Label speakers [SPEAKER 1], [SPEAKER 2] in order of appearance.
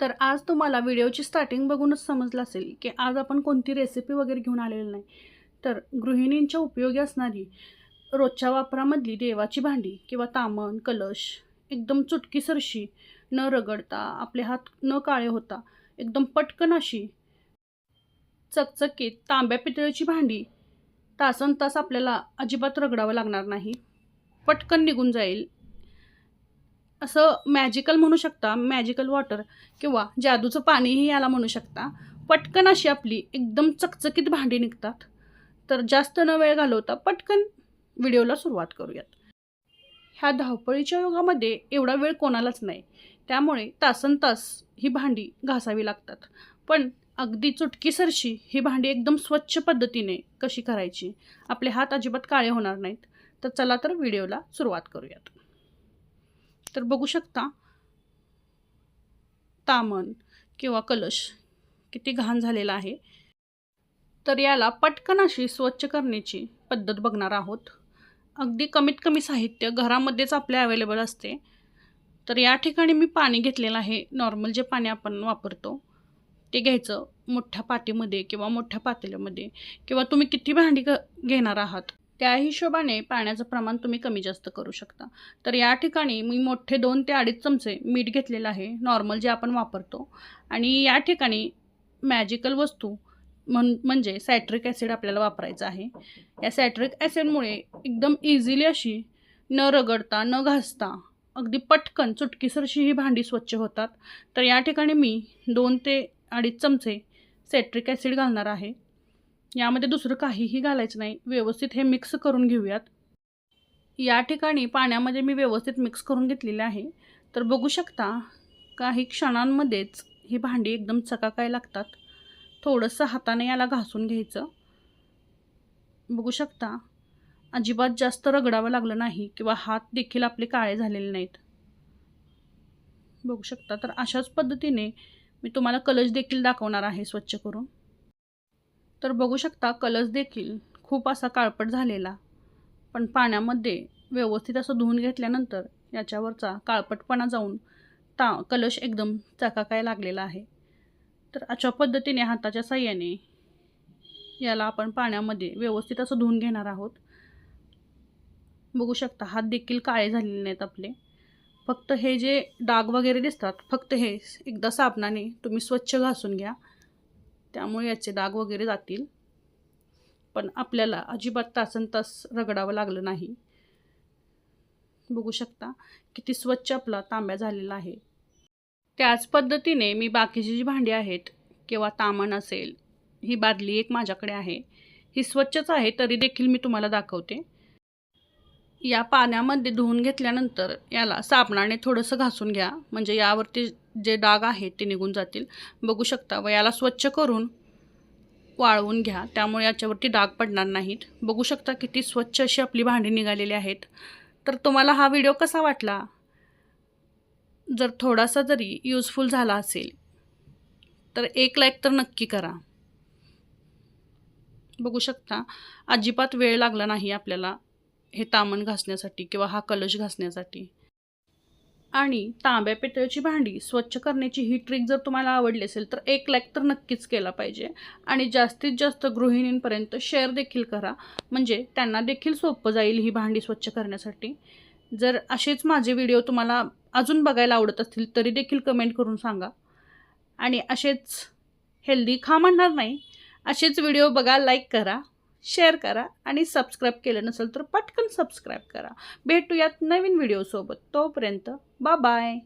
[SPEAKER 1] तर आज तुम्हाला व्हिडिओची स्टार्टिंग बघूनच समजलं असेल की आज आपण कोणती रेसिपी वगैरे घेऊन आलेली नाही. तर गृहिणींच्या उपयोगी असणारी रोजच्या वापरामधली देवाची भांडी किंवा तामण कलश एकदम चुटकीसरशी न रगडता आपले हात न काळे होता एकदम पटकन अशी चकचकीत तांब्या पितळीची भांडी तासन तास आपल्याला अजिबात रगडावं लागणार नाही. पटकन निघून जाईल. असं मॅजिकल म्हणू शकता मॅजिकल वॉटर किंवा जादूचं पाणीही याला म्हणू शकता. पटकन अशी आपली एकदम चकचकीत भांडी निघतात. तर जास्त न वेळ घालवता पटकन व्हिडिओला सुरुवात करूयात. ह्या धावपळीच्या योगामध्ये एवढा वेळ कोणालाच नाही. त्यामुळे तासन तास ही भांडी घासावी लागतात. पण अगदी चुटकीसरशी ही भांडी एकदम स्वच्छ पद्धतीने कशी करायची? आपले हात अजिबात काळे होणार नाहीत. तर चला तर व्हिडिओला सुरुवात करूयात. तर बघू शकता. तामण किंवा कलश किती घाण झालेला आहे. तर याला पटकन अशी स्वच्छ करण्याची पद्धत बघणार आहोत. अगदी कमीत कमी साहित्य घरामध्येच आपल्या अवेलेबल असते. तर या ठिकाणी मी पाणी घेतलेलं आहे. नॉर्मल जे पाणी आपण वापरतो ते घ्यायचं मोठ्या पाटीमध्ये किंवा मोठ्या पातेल्यामध्ये किंवा तुम्ही किती भांडी घेणार आहात? त्या हिशोबाने पाण्याचं प्रमाण तुम्ही कमी जास्त करू शकता. तर या ठिकाणी मी मोठे दोन ते अडीच चमचे मीठ घेतलेलं आहे नॉर्मल जे आपण वापरतो. आणि या ठिकाणी मॅजिकल वस्तू म्हण म्हणजे सॅट्रिक ॲसिड आपल्याला वापरायचं आहे. या सॅट्रिक ॲसिडमुळे एकदम इझिली अशी न रगडता न घासता अगदी पटकन चुटकीसरशी ही भांडी स्वच्छ होतात. तर या ठिकाणी मी दोन ते अडीच चमचे सॅट्रिक ॲसिड घालणार आहे. यामध्ये दुसरं काहीही घालायचं नाही. व्यवस्थित हे मिक्स करून घेऊयात. या ठिकाणी पाण्यामध्ये मी व्यवस्थित मिक्स करून घेतलेले आहे. तर बघू शकता काही क्षणांमध्येच ही भांडी एकदम चकाकाय लागतात. थोडंसं हाताने याला घासून घ्यायचं. बघू शकता अजिबात जास्त रगडावं लागलं नाही किंवा हात देखील आपले काळे झालेले नाहीत. बघू शकता तर अशाच पद्धतीने मी तुम्हाला कलश देखील दाखवणार आहे स्वच्छ करून. तर बघू शकता कलश देखील खूप असा काळपट झालेला. पण पाण्यामध्ये व्यवस्थित असं धुवून घेतल्यानंतर याच्यावरचा काळपटपणा जाऊन ता कलश एकदम चकाकाय लागलेला आहे. तर अशा पद्धतीने हाताच्या साह्याने याला आपण पाण्यामध्ये व्यवस्थित असं धुवून घेणार आहोत. बघू शकता हात देखील काळे झालेले नाहीत आपले. फक्त हे जे डाग वगैरे दिसतात फक्त हे एकदा साबणाने तुम्ही स्वच्छ घासून घ्या. त्यामुळे याचे डाग वगैरे जातील. पण आपल्याला अजिबात तासन तास रगडावं लागलं नाही. बघू शकता किती स्वच्छ आपला तांब्या झालेला आहे. त्याच पद्धतीने मी बाकीची जी भांडी आहेत किंवा तामण असेल ही बादली एक माझ्याकडे आहे. ही स्वच्छच आहे तरी देखील मी तुम्हाला दाखवते. या पाण्यामध्ये धुवून घेतल्यानंतर याला साबणाने थोडंसं घासून घ्या. म्हणजे यावरती जे डाग आहेत ते निघून जातील. बघू शकता व याला स्वच्छ करून वाळवून घ्या. त्यामुळे याच्यावरती डाग पडणार नाहीत. बघू शकता किती स्वच्छ अशी आपली भांडी निघालेली आहेत. तर तुम्हाला हा व्हिडिओ कसा वाटला? जर थोडासा जरी यूजफुल झाला असेल तर एक लाईक तर नक्की करा. बघू शकता अजिबात वेळ लागला नाही आपल्याला हे तामण घासण्यासाठी किंवा हा कलश घासण्यासाठी. आणि तांब्या पितळेची भांडी स्वच्छ करण्याची ही ट्रिक जर तुम्हाला आवडली असेल तर एक लाईक तर नक्कीच केला पाहिजे. आणि जास्तीत जास्त गृहिणींपर्यंत शेअर देखील करा. म्हणजे त्यांना देखील सोपं जाईल ही भांडी स्वच्छ करण्यासाठी. जर असेच माझे व्हिडिओ तुम्हाला अजून बघायला आवडत असतील तरी देखील कमेंट करून सांगा. आणि असेच हेल्दी खा म्हणणार नाही. असेच व्हिडिओ बघा लाईक करा. शेअर करा आणि सबस्क्राईब केलं नसेल तर पटकन सबस्क्राईब करा. भेटूयात नवीन व्हिडिओसोबत तोपर्यंत बा बाय